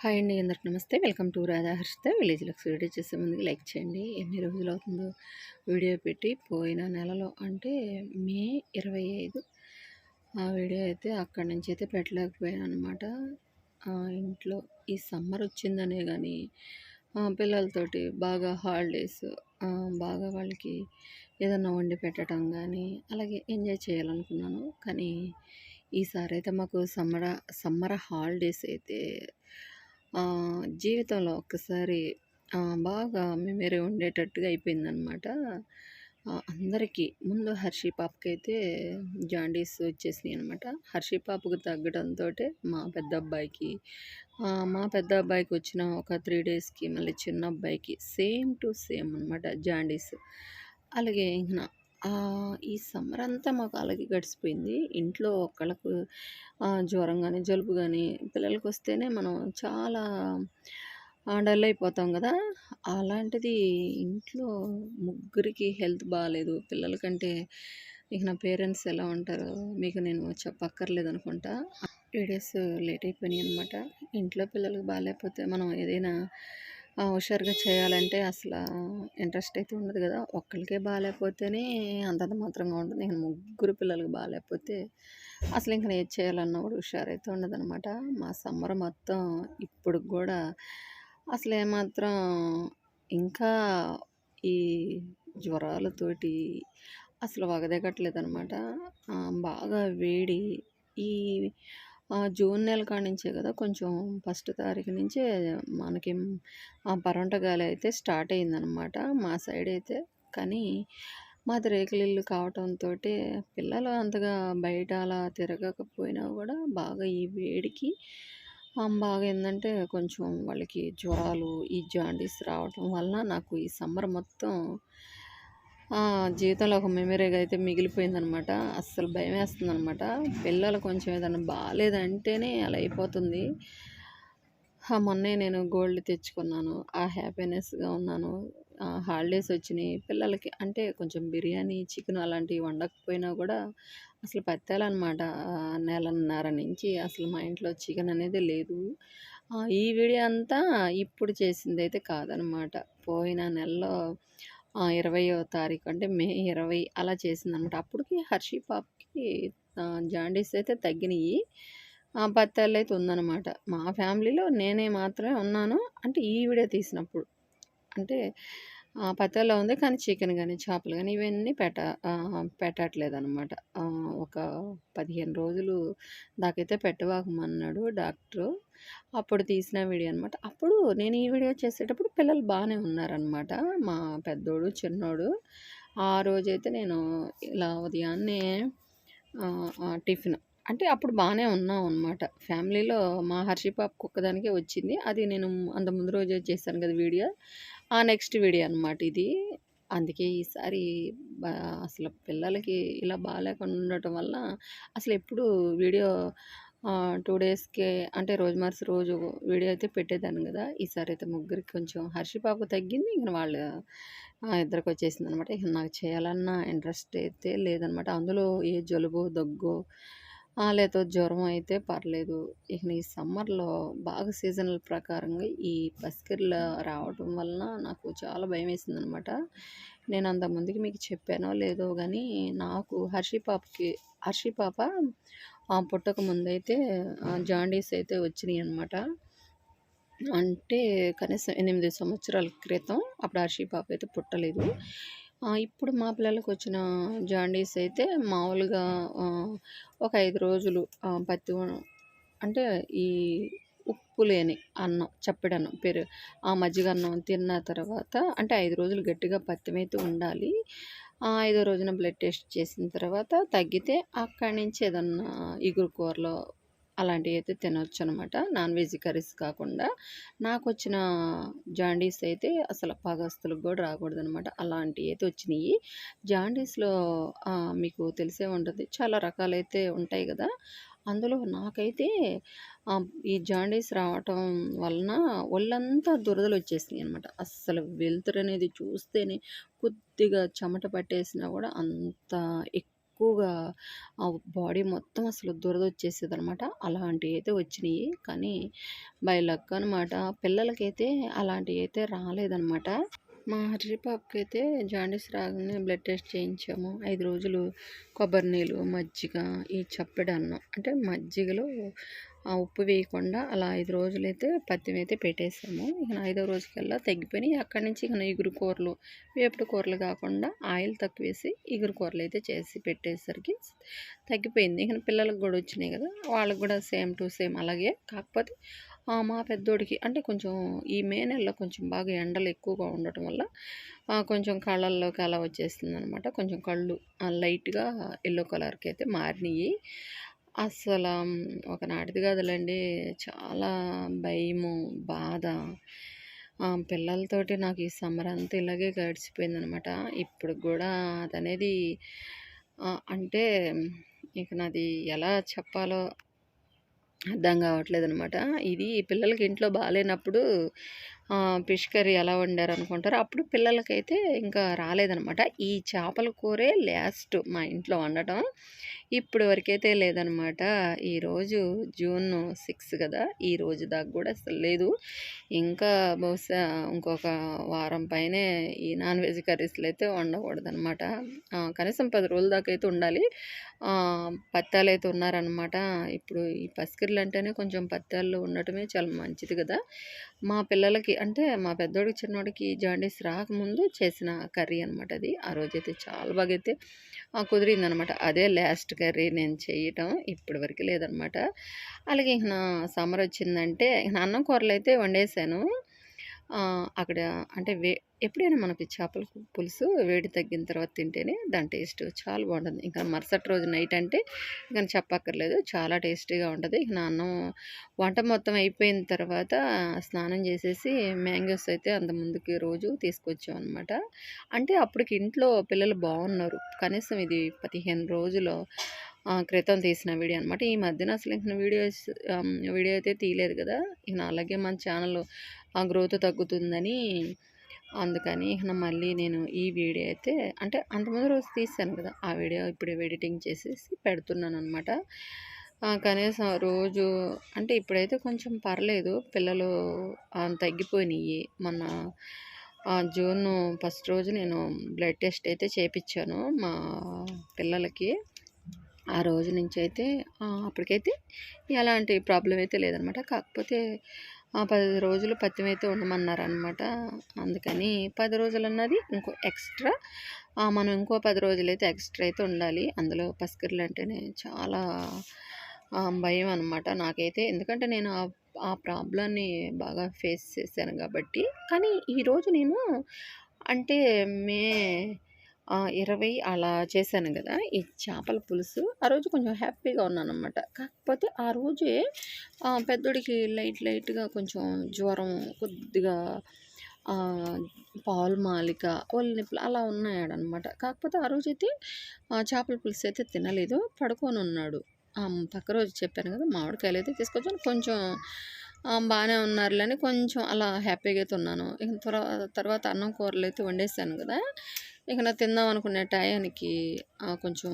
Hi అండి అందరికి నమస్తే. వెల్కమ్ టు రాధాహర్షిత విలేజ్ లక్స్ వీడియో. చేసే ముందుకు లైక్ చేయండి. ఎన్ని రోజులు అవుతుందో వీడియో పెట్టి పోయిన నెలలో అంటే మే ఇరవై ఐదు. ఆ వీడియో అయితే అక్కడి నుంచి అయితే పెట్టలేకపోయాను అనమాట ఇంట్లో ఈ సమ్మర్ వచ్చిందనే కానీ పిల్లలతోటి బాగా హాలిడేస్ బాగా వాళ్ళకి ఏదన్నా వండి పెట్టడం కానీ అలాగే ఎంజాయ్ చేయాలనుకున్నాను. కానీ ఈసారి అయితే మాకు సమ్మర్ సమ్మర్ హాలిడేస్ అయితే జీవితంలో ఒక్కసారి బాగా మెమరీ ఉండేటట్టుగా అయిపోయిందనమాట. అందరికీ ముందు హర్షి పాపకైతే జాండీస్ అనమాట హర్షీ పాపకు తగ్గడంతో మా పెద్ద అబ్బాయికి మా పెద్ద అబ్బాయికి వచ్చిన ఒక త్రీ డేస్‌కి మళ్ళీ చిన్న అబ్బాయికి సేమ్ టు సేమ్ అనమాట జాండీస్. అలాగే ఇంకా ఈ సమ్మర్ అంతా మాకు అలాగే గడిచిపోయింది. ఇంట్లో ఒకళ్ళకు జ్వరం కానీ జలుబు కానీ పిల్లలకి వస్తేనే మనం చాలా డల్ అయిపోతాం కదా! అలాంటిది ఇంట్లో ముగ్గురికి హెల్త్ బాగాలేదు పిల్లలకంటే ఇక నా పేరెంట్స్ ఎలా ఉంటారో మీకు నేను చెప్పక్కర్లేదు అనుకుంటా. డేస్ లేట్ అయిపోయినాయి అనమాట ఇంట్లో పిల్లలకు బాగాలేకపోతే మనం ఏదైనా హుషారుగా చేయాలంటే అసలు ఇంట్రెస్ట్ అయితే ఉండదు కదా. ఒక్కరికే బాగాలేకపోతేనే అంతంత మాత్రంగా ఉంటుంది. ఇంకా ముగ్గురు పిల్లలకి బాగాలేకపోతే అసలు ఇంక ఏది చేయాలన్నా కూడా హుషారైతే ఉండదనమాట మా సమ్మర్ మొత్తం ఇప్పుడు కూడా అసలు ఏమాత్రం ఇంకా ఈ జ్వరాలతోటి అసలు వగదగట్లేదనమాట బాగా వేడి ఈ జూన్ నెల కాడ నుంచే కదా కొంచెం ఫస్ట్ తారీఖు నుంచే మనకి పరంట గాలి అయితే స్టార్ట్ అయిందనమాట మా సైడ్ అయితే. కానీ మాది రేకుల ఇల్లు కావటంతో పిల్లలు అంతగా బయట అలా తిరగకపోయినా కూడా బాగా ఈ వేడికి బాగా ఏంటంటే కొంచెం వాళ్ళకి జ్వరాలు ఈ జాండీస్ రావటం వలన నాకు ఈ సమ్మర్ మొత్తం జీవితంలో ఒక మెమరీగా అయితే మిగిలిపోయిందనమాట. అస్సలు భయం వేస్తుందనమాట. పిల్లలు కొంచెం ఏదైనా బాగాలేదంటేనే అలా అయిపోతుంది. మొన్నే నేను గోల్డ్ తెచ్చుకున్నాను. ఆ హ్యాపీనెస్గా ఉన్నాను. హాలిడేస్ వచ్చినాయి. పిల్లలకి అంటే కొంచెం బిర్యానీ చికెన్ అలాంటివి వండకపోయినా కూడా అసలు పత్తాలన్నమాట నెలన్నర నుంచి అసలు మా ఇంట్లో చికెన్ అనేది లేదు. ఈ వీడియో అంతా ఇప్పుడు చేసింది అయితే కాదనమాట. పోయిన నెలలో ఇరవయో తారీఖు అంటే మే ఇరవై అలా చేసిందనమాట. అప్పటికి హర్షి పాప్కి జాండీస్ అయితే తగ్గినాయి. పత్తాలు అయితే ఉందన్నమాట మా ఫ్యామిలీలో నేనే మాత్రమే ఉన్నాను. అంటే ఈవిడే తీసినప్పుడు. అంటే పత్తాలో ఉంది కానీ చికెన్ కానీ చేపలు కానీ ఇవన్నీ పెట్ట పెట్టట్లేదనమాట ఒక పదిహేను రోజులు దాకైతే పెట్టవాకమన్నాడు డాక్టరు. అప్పుడు తీసిన వీడియో అనమాట అప్పుడు నేను ఈ వీడియో చేసేటప్పుడు పిల్లలు బాగానే ఉన్నారనమాట మా పెద్దోడు చిన్నోడు. ఆ రోజైతే నేను ఇలా ఉదయాన్నే టిఫిన్ అంటే అప్పుడు బాగానే ఉన్నాం అనమాట ఫ్యామిలీలో మా హర్షి పాపకు ఒక్కదానికే వచ్చింది. అది నేను అంత ముందు రోజే చేశాను కదా వీడియో. ఆ నెక్స్ట్ వీడియో అనమాట ఇది. అందుకే ఈసారి అసలు పిల్లలకి ఇలా బాగాలేకుండా ఉండటం వల్ల అసలు ఎప్పుడు వీడియో టూ డేస్కే అంటే రోజు మరుస రోజు వీడియో అయితే పెట్టేదాన్ని కదా. ఈసారి అయితే ముగ్గురికి కొంచెం హర్షి పాప తగ్గింది. ఇంక వాళ్ళు ఇద్దరికి వచ్చేసింది అనమాట ఇక నాకు చేయాలన్న ఇంట్రెస్ట్ అయితే లేదనమాట అందులో ఏ జలుబు దగ్గు లేదా జ్వరం అయితే పర్లేదు. ఇక ఈ సమ్మర్లో బాగా సీజనల్ ప్రకారంగా ఈ పసికిర్లు రావటం వలన నాకు చాలా భయం వేసిందనమాట నేను అంతకుముందుకి మీకు చెప్పానో లేదో కానీ నాకు హర్షి పాపకి హర్షి పాప పుట్టక ముందైతే జాండీస్ అయితే వచ్చినాయి అనమాట అంటే కనీసం ఎనిమిది సంవత్సరాల క్రితం అప్పుడు హర్షి పాప అయితే పుట్టలేదు. ఇప్పుడు మా పిల్లలకు వచ్చిన జాండీస్ అయితే మామూలుగా ఒక ఐదు రోజులు పత్తి అంటే ఈ ఉప్పు లేని అన్నం చప్పిడన్నం పెరు. ఆ మజ్జిగ అన్నం తిన్న తర్వాత అంటే ఐదు రోజులు గట్టిగా పత్యమైతే ఉండాలి. ఐదో రోజున బ్లడ్ టెస్ట్ చేసిన తర్వాత తగ్గితే అక్కడి నుంచి ఏదన్నా ఇగురు కూరలో అలాంటివి అయితే తినొచ్చు అనమాట నాన్ వెజ్ కర్రీస్ కాకుండా. నాకు వచ్చిన జాండీస్ అయితే అసలు పగస్తులకు కూడా రాకూడదు అనమాట అలాంటివి అయితే వచ్చినాయి. జాండీస్లో మీకు తెలిసే ఉంటుంది. చాలా రకాలైతే ఉంటాయి కదా. అందులో నాకైతే ఈ జాండీస్ రావటం వలన ఒళ్ళంతా దురదలు వచ్చేసినాయి అనమాట. అస్సలు వెలుతురు అనేది చూస్తేనే కొద్దిగా చెమట పట్టేసినా కూడా అంత ఎక్కువ ఎక్కువగా ఆ బాడీ మొత్తం అసలు దురద వచ్చేసేది అనమాట అలాంటివి అయితే వచ్చినాయి. కానీ బై లక్ అనమాట పిల్లలకైతే అలాంటివి అయితే రాలేదనమాట మా హర్షి పాపకి అయితే జాండీస్ రాగానే బ్లడ్ టెస్ట్ చేయించాము. ఐదు రోజులు కొబ్బరి నీళ్ళు మజ్జిగ ఈ చప్పెడు అన్నం అంటే మజ్జిగలో ఉప్పు వేయకుండా అలా ఐదు రోజులైతే పత్యం అయితే పెట్టేసాము. ఇక ఐదో రోజుకల్లా తగ్గిపోయి అక్కడి నుంచి ఇక ఇగురు కూరలు వేపుడు కూరలు కాకుండా ఆయిల్ తక్కువ వేసి ఇగురు కూరలు అయితే చేసి పెట్టేసరికి తగ్గిపోయింది. ఇక పిల్లలకు కూడా వచ్చినాయి కదా వాళ్ళకి కూడా సేమ్ టు సేమ్ అలాగే. కాకపోతే మా పెద్దోడికి అంటే కొంచెం ఈ మే నెలలో కొంచెం బాగా ఎండలు ఎక్కువగా ఉండటం వల్ల కొంచెం కళ్ళల్లోకి అలా వచ్చేస్తుంది అనమాట కొంచెం కళ్ళు లైట్గా ఎల్లో కలర్కి అయితే మారినాయి అసలు ఒకనాటిది కాదులేండి చాలా భయము బాధ. పిల్లలతోటి నాకు ఈ సమ్మర్ అంతా ఇలాగే గడిచిపోయిందనమాట. ఇప్పుడు కూడా అదనేది అంటే ఇక నాది ఎలా చెప్పాలో అర్థం కావట్లేదు అనమాట ఇది పిల్లలకి ఇంట్లో బాగాలేనప్పుడు ఫిష్ కర్రీ ఎలా వండారు అనుకుంటారు అప్పుడు పిల్లలకైతే ఇంకా రాలేదనమాట. ఈ చేపల కూరే లాస్ట్ మా ఇంట్లో వండటం. ఇప్పుడు వరకైతే లేదనమాట. ఈరోజు జూన్ సిక్స్ కదా ఈ రోజు దాకా కూడా అసలు లేదు. ఇంకా బహుశా ఇంకొక వారం పైనే ఈ నాన్ వెజ్ కర్రీస్లు అయితే వండకూడదనమాట. కనీసం పది రోజుల దాకా అయితే ఉండాలి. పత్తాలు అయితే ఉన్నారనమాట. ఇప్పుడు ఈ పసికిర్లు అంటేనే కొంచెం పత్తాల్లో ఉండటమే చాలా మంచిది కదా. మా పిల్లలకి అంటే మా పెద్దోడికి చిన్నోడికి జాండీస్ రాకముందు చేసిన కర్రీ అనమాట అది. ఆ రోజైతే చాలా బాగా అయితే కుదిరింది అనమాట అదే లాస్ట్ కర్రీ నేను చేయటం ఇప్పటి వరకు లేదనమాట అలాగే ఇక నా సమ్మర్ వచ్చిందంటే ఇక నా అన్నం కూరలు అయితే వండేసాను అక్కడ అంటే వే ఎప్పుడైనా మనకి చేపల పులుసు వేడి తగ్గిన తర్వాత తింటేనే దాని టేస్ట్ చాలా బాగుంటుంది. ఇంకా మరుసటి రోజు నైట్ అంటే ఇంకా చెప్పక్కర్లేదు చాలా టేస్టీగా ఉంటుంది. ఇక నా అన్నం వంట మొత్తం అయిపోయిన తర్వాత స్నానం చేసేసి మ్యాంగోస్ అయితే అంత ముందుకి రోజు తీసుకొచ్చాం అనమాట అంటే అప్పటికి ఇంట్లో పిల్లలు బాగున్నారు. కనీసం ఇది పదిహేను రోజులు క్రితం తీసిన వీడియో అనమాట ఈ మధ్యన అసలు ఇంక వీడియోస్ వీడియో అయితే తీయలేదు కదా. ఇక అలాగే మన ఛానల్ ఆ గ్రోత్ తగ్గుతుందని అందుకని మళ్ళీ నేను ఈ వీడియో అయితే అంటే అంతమంది రోజు తీసాను కదా ఆ వీడియో ఇప్పుడు ఎడిటింగ్ చేసేసి పెడుతున్నాను అనమాట కనీసం రోజు అంటే ఇప్పుడైతే కొంచెం పర్లేదు పిల్లలు తగ్గిపోయినాయి. మొన్న ఆ, జూన్ ఫస్ట్ రోజు నేను బ్లడ్ టెస్ట్ అయితే చేయించాను మా పిల్లలకి. ఆ రోజు నుంచి అయితే అప్పటికైతే ఎలాంటి ప్రాబ్లం అయితే లేదనమాట కాకపోతే ఆ పది రోజులు పత్యం అయితే ఉండమన్నారనమాట అందుకని పది రోజులు అన్నది ఇంకో ఎక్స్ట్రా మనం ఇంకో పది రోజులు అయితే ఎక్స్ట్రా అయితే ఉండాలి. అందులో పసికిర్లు అంటేనే చాలా భయం అనమాట నాకైతే. ఎందుకంటే నేను ఆ ప్రాబ్లాన్ని బాగా ఫేస్ చేశాను కాబట్టి. కానీ ఈరోజు నేను అంటే మే ఇరవై అలా చేశాను కదా ఈ చేపల పులుసు. ఆ రోజు కొంచెం హ్యాపీగా ఉన్నాను అనమాట కాకపోతే ఆ రోజే పెద్దోడికి లైట్ లైట్గా కొంచెం జ్వరం కొద్దిగా ఆ, పాలు మాలిక ఒళ్ళు నిప్పులు అలా ఉన్నాయాడనమాట కాకపోతే ఆ రోజైతే చేపల పులుసు అయితే తినలేదు పడుకొని ఉన్నాడు పక్క రోజు చెప్పాను కదా మామిడికాయలు అయితే తీసుకొచ్చాను. కొంచెం బాగానే ఉన్నారులే కొంచెం అలా హ్యాపీగా అయితే ఉన్నాను. ఇక తర్వాత తర్వాత అన్నం కూరలు అయితే వండేసాను కదా ఇక నా తిందాం అనుకునే టయానికి కొంచెం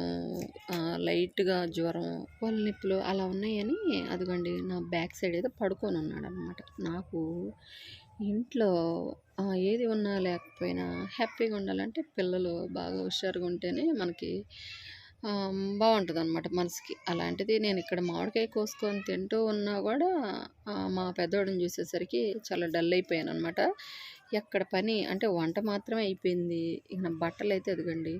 లైట్గా జ్వరం ఒళ్ళు నొప్పులు అలా ఉన్నాయని అదిగండి నా బ్యాక్ సైడ్ ఏదో పడుకొని ఉన్నాడు అనమాట నాకు ఇంట్లో ఏది ఉన్నా లేకపోయినా హ్యాపీగా ఉండాలంటే పిల్లలు బాగా హుషారుగా ఉంటేనే మనకి బాగుంటుంది అనమాట మనసుకి. అలాంటిది నేను ఇక్కడ మామిడికాయ కోసుకొని తింటూ ఉన్నా కూడా మా పెద్దోడిని చూసేసరికి చాలా డల్ అయిపోయాను అనమాట ఎక్కడ పని అంటే వంట మాత్రమే అయిపోయింది. ఇక నా బట్టలు అయితే ఎదగండి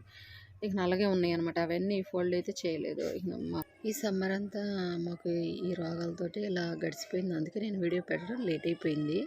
ఇక అలాగే ఉన్నాయి అనమాట అవన్నీ ఫోల్డ్ అయితే చేయలేదు. ఇక మా ఈ సమ్మర్ అంతా మాకు ఈ రోగాలతోటి ఇలా గడిచిపోయింది. అందుకే నేను వీడియో పెట్టడం లేట్ అయిపోయింది.